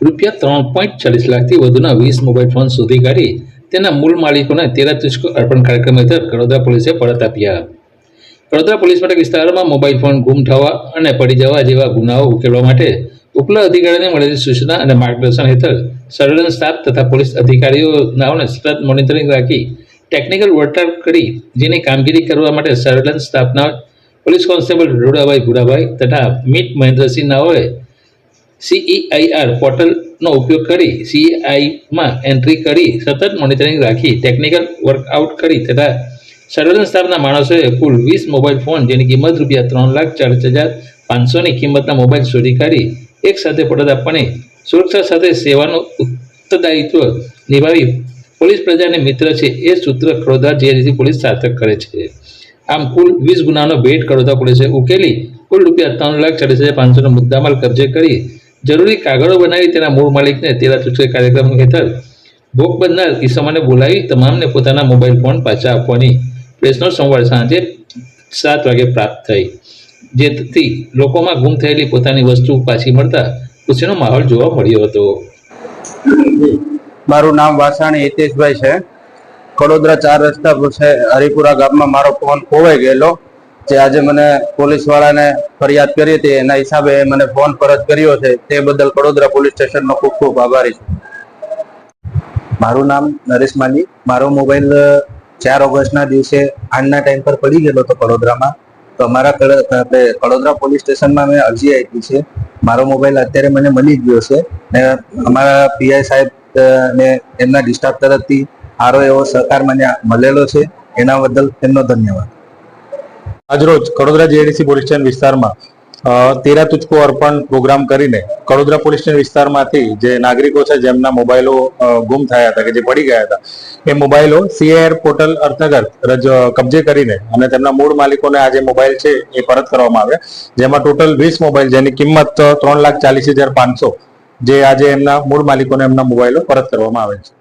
રૂપિયા ત્રણ પોઈન્ટ ચાલીસ લાખથી વધુના વીસ મોબાઈલ ફોન શોધી કાઢી તેના મૂળ માલિકોને તેરા તુષ્કો અર્પણ કાર્યક્રમ હેઠળ વડોદરા પોલીસે પરત આપ્યા. વડોદરા પોલીસ મથક વિસ્તારમાં મોબાઈલ ફોન ગુમ થવા અને પડી જવા જેવા ગુનાઓ ઉકેલવા માટે ઉપલા અધિકારીને મળેલી સૂચના અને માર્ગદર્શન હેઠળ સર્વેલન્સ સ્ટાફ તથા પોલીસ અધિકારીઓનાઓને સતત મોનિટરિંગ રાખી ટેકનિકલ વળતર કરી જેની કામગીરી કરવા માટે સર્વેલન્સ સ્ટાફના પોલીસ કોન્સ્ટેબલ રૂડાભાઈ ભૂરાભાઈ તથા મીટ મહેન્દ્રસિંહ નાઓએ સીઈઆઈઆર પોર્ટલનો ઉપયોગ કરી સીઆઈમાં એન્ટ્રી કરી સતત મોનિટરિંગ રાખી ટેકનિકલ વર્કઆઉટ કરી તથા સર્વેલન્સ સ્ટાફના માણસોએ કુલ વીસ મોબાઈલ ફોન જેની કિંમત રૂપિયા ત્રણ લાખ ચાલીસ હજાર પાંચસોની કિંમતના મોબાઈલ શોધી કાઢી, એક સાથે પરત આપવાની સુરક્ષા સાથે સેવાનું ઉત્તરદાયિત્વ નિભાવી પોલીસ પ્રજાને મિત્ર છે એ સૂત્ર જે રીતે પોલીસ સાર્થક કરે છે. આમ કુલ વીસ ગુનાનો ભેટ ખડોદા પોલીસે ઉકેલી, કુલ રૂપિયા ત્રણ લાખ ચાલીસ હજાર પાંચસોનો મુદ્દામાલ કબજે કરી જરૂરી કાગળો બનાવી તેના મૂળ માલિકને તેરા ચૂકવે કાર્યક્રમ હેઠળ ભોગ બનનાર કિસ્સાઓને બોલાવી તમામને પોતાના મોબાઈલ ફોન પાછા આપવાની પ્રેસનો સંવાદ સાંજે સાત વાગે પ્રાપ્ત થઈ. જેથી લોકોમાં ગુમ થયેલી પોતાની વસ્તુ પાછી મળતા ખુશીનો માહોલ જોવા મળ્યો હતો. મારું નામ વાસાણી હિતેશભાઈ છે. વડોદરા ચાર રસ્તા હરિપુરા ગામમાં મારો ફોન ખોવાઈ ગયેલો. જે આજે મને પોલીસ વાળાને ફરિયાદ કરી હતી, એના હિસાબે મને ફોન પરત કર્યો છે. તે બદલ વડોદરા પોલીસ સ્ટેશનનો ખૂબ ખૂબ આભારી છું. મારું નામ નરેશ માલી. મારો મોબાઈલ ચાર ઓગસ્ટના દિવસે આજના ટાઈમ પર પડી ગયેલો હતો વડોદરામાં. તો અમારા કડોદરા પોલીસ સ્ટેશનમાં મેં અરજી આપી છે. મારો મોબાઈલ અત્યારે મને મળી ગયો છે. ને અમારા પીઆઈ સાહેબ ને એમના ડિસ્ટાફ તરફથી સારો એવો સહકાર મને મળેલો છે. એના બદલ તેમનો ધન્યવાદ. આજરોજ કડોદરા જેડીસી પોલીસ સ્ટેશન વિસ્તારમાં તેરા તુચકો અર્પણ પ્રોગ્રામ કરીને કડોદરા પોલીસ સ્ટેશન વિસ્તારમાંથી જે નાગરિકો છે, જેમના મોબાઈલો ગુમ થયા હતા કે જે પડી ગયા હતા, એ મોબાઈલો સીએઆર પોર્ટલ અર્થગત રજ, કબજે કરીને અને તેમના મૂળ માલિકોને આ જે મોબાઈલ છે, એ પરત કરવામાં આવ્યા. જેમાં ટોટલ વીસ મોબાઈલ જેની કિંમત ત્રણ લાખ ચાલીસ હજાર પાંચસો જે આજે એમના મૂળ માલિકોને એમના મોબાઈલો પરત કરવામાં આવે છે.